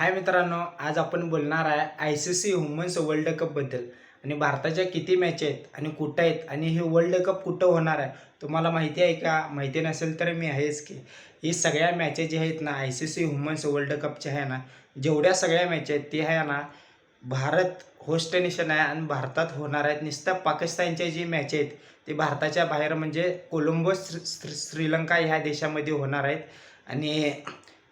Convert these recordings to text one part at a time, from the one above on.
हाय मित्रांनो आज आपण बोलणार आहे I C C women's world कपबद्दल आणि भारताच्या किती मॅच आहेत आणि कुठं आहेत आणि हे वर्ल्ड कप कुठं होणार आहे तुम्हाला माहिती आहे का? माहिती नसेल तर मी आहेच की. ही सगळ्या मॅचेस जे आहेत ना I C C women's world कपच्या आहे ना जेवढ्या सगळ्या मॅच आहेत ते आहे ना भारत होस्ट नेशन आहे आणि भारतात होणार आहेत. नुसत्या पाकिस्तानच्या जी मॅच आहेत ते भारताच्या बाहेर म्हणजे कोलंबो श्री श्री- श्रीलंका ह्या देशामध्ये होणार आहेत. आणि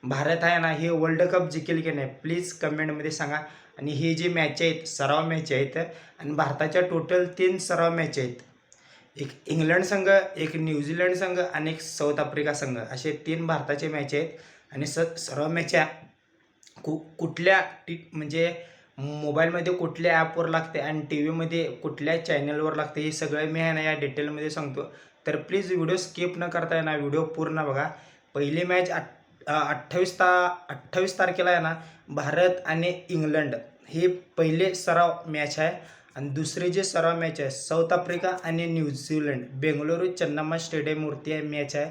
भारत आहे ना हे वर्ल्ड कप जिंकेल की नाही प्लीज कमेंटमध्ये सांगा. आणि हे जी मॅच आहेत सराव मॅच आहेत आणि भारताच्या टोटल तीन सराव मॅच आहेत. एक इंग्लंड संघ एक न्यूझीलंड संघ आणि एक साऊथ आफ्रिका संघ. असे तीन भारताचे मॅच आहेत. आणि स सर्व मॅच कु कुठल्या टी म्हणजे मोबाईलमध्ये कुठल्या ॲपवर लागते आणि टी व्हीमध्ये कुठल्या चॅनलवर लागते हे सगळं मी आहे ना या डिटेलमध्ये सांगतो. तर प्लीज व्हिडिओ स्किप न करता ना व्हिडिओ पूर्ण बघा. पहिली मॅच आठ अठ्ठावीस ता अठ्ठावीस तारखेला आहे ना भारत आणि इंग्लंड हे पहिले सराव मॅच आहे. आणि दुसरी जी सराव मॅच आहे साऊथ आफ्रिका आणि न्यूझीलंड बेंगलुरू चन्नम्मा स्टेडियमवरती आहे मॅच आहे.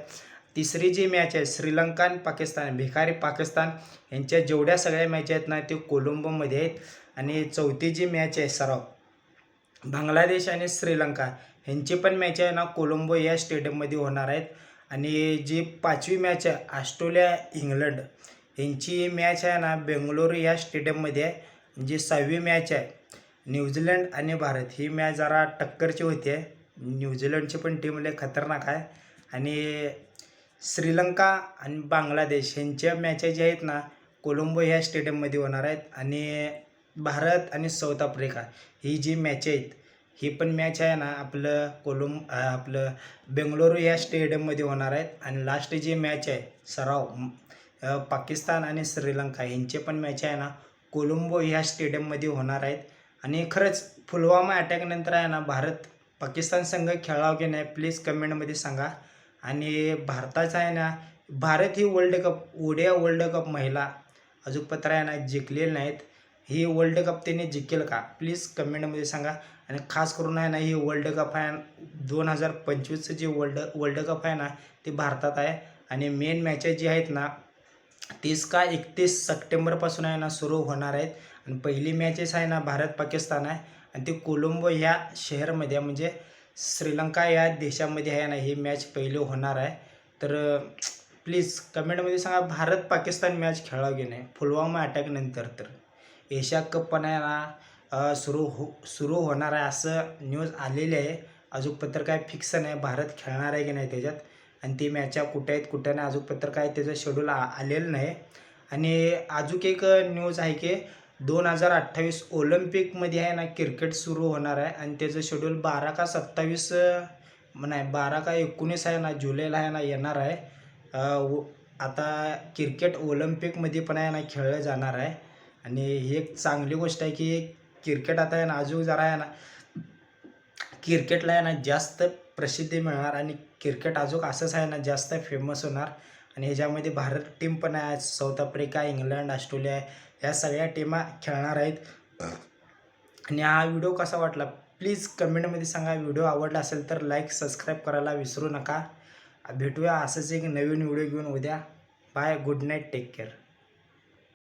तिसरी जी मॅच आहे श्रीलंका आणि पाकिस्तान भिकारी पाकिस्तान यांच्या जेवढ्या सगळ्या मॅच आहेत ना ते कोलंबोमध्ये आहेत. आणि चौथी जी मॅच आहे सराव बांगलादेश आणि श्रीलंका ह्यांची पण मॅच आहे ना कोलंबो या स्टेडियममध्ये होणार आहेत. आणि जी पाचवी मॅच आहे ऑस्ट्रेलिया इंग्लंड यांची मॅच आहे ना बेंगलोर या स्टेडियममध्ये आहे. जी सहावी मॅच आहे न्यूझीलंड आणि भारत ही मॅच जरा टक्करची होती आहे. न्यूझीलंडची पण टीम लय खतरनाक आहे. आणि श्रीलंका आणि बांगलादेश यांच्या मॅचेस ज्या आहेत ना कोलंबो ह्या स्टेडियममध्ये होणार आहेत. आणि भारत आणि साऊथ आफ्रिका ही जी मॅच आहेत ही पण मॅच आहे ना आपलं कोलंब आपलं बेंगळुरू या स्टेडियममध्ये होणार आहेत आणि लास्ट जी मॅच आहे सराव पाकिस्तान आणि श्रीलंका यांचे पण मॅच आहे ना कोलंबो ह्या स्टेडियममध्ये होणार आहेत. आणि खरंच पुलवामा अटॅकनंतर आहे ना भारत पाकिस्तान संघ खेळावं की नाही प्लीज कमेंटमध्ये सांगा. आणि भारताचा आहे ना भारत ही world cup ODI world cup महिला अजून पत्र आहे ना जिंकलेले नाहीत. ही वर्ल्ड कप त्यांनी जिंकेल का? प्लीज कमेंटमध्ये सांगा. आणि खास करून आहे ना ही वर्ल्ड कप आहे दोन हजार पंचवीसचं जे वर्ल्ड वर्ल्ड कप आहे ना ते भारतात आहे. आणि मेन मॅचेस जे आहेत ना तीस का एकतीस सप्टेंबरपासून आहे ना सुरू होणार आहेत. आणि पहिली मॅचेस आहे ना भारत पाकिस्तान आहे. आणि ते कोलंबो ह्या शहरामध्ये म्हणजे श्रीलंका या देशामध्ये आहे ना ही मॅच पहिली होणार आहे. तर प्लीज कमेंटमध्ये सांगा भारत पाकिस्तान मॅच खेळावं की नाही? पुलवामा अटॅकनंतर तर. एशिया कप पण आहे ना सुरू हो सुरू होणार आहे असं न्यूज आलेली आहे. अजून पत्र काय फिक्स नाही. भारत खेळणार आहे की नाही त्याच्यात? आणि ती मॅचा कुठे आहेत कुठं नाही अजून पत्र काय त्याचं शेड्यूल आ आलेलं नाही. आणि अजून एक न्यूज आहे की दोन हजार अठ्ठावीस ऑलिम्पिकमध्ये आहे ना क्रिकेट सुरू होणार आहे. आणि त्याचं शेड्यूल बारा का सत्तावीस नाही बारा का एकोणीस आहे ना जुलैला आहे ना येणार आहे. व- आता क्रिकेट ऑलिम्पिकमध्ये पण आहे ना खेळलं जाणार आहे. आणि ही एक चांगली गोष्ट आहे की क्रिकेट आता आहे ना अजून जरा आहे ना क्रिकेटला आहे ना जास्त प्रसिद्धी मिळणार आणि क्रिकेट अजून असंच आहे ना जास्त फेमस होणार. आणि ह्याच्यामध्ये भारत टीम पण आहे साऊथ आफ्रिका इंग्लंड ऑस्ट्रेलिया या सगळ्या टीमा खेळणार आहेत. आणि हा व्हिडिओ कसा वाटला? प्लीज कमेंटमध्ये सांगा. व्हिडिओ आवडला असेल तर लाईक सबस्क्राईब करायला विसरू नका. भेटूया असंच एक नवीन व्हिडिओ घेऊन उद्या. Bye good night take care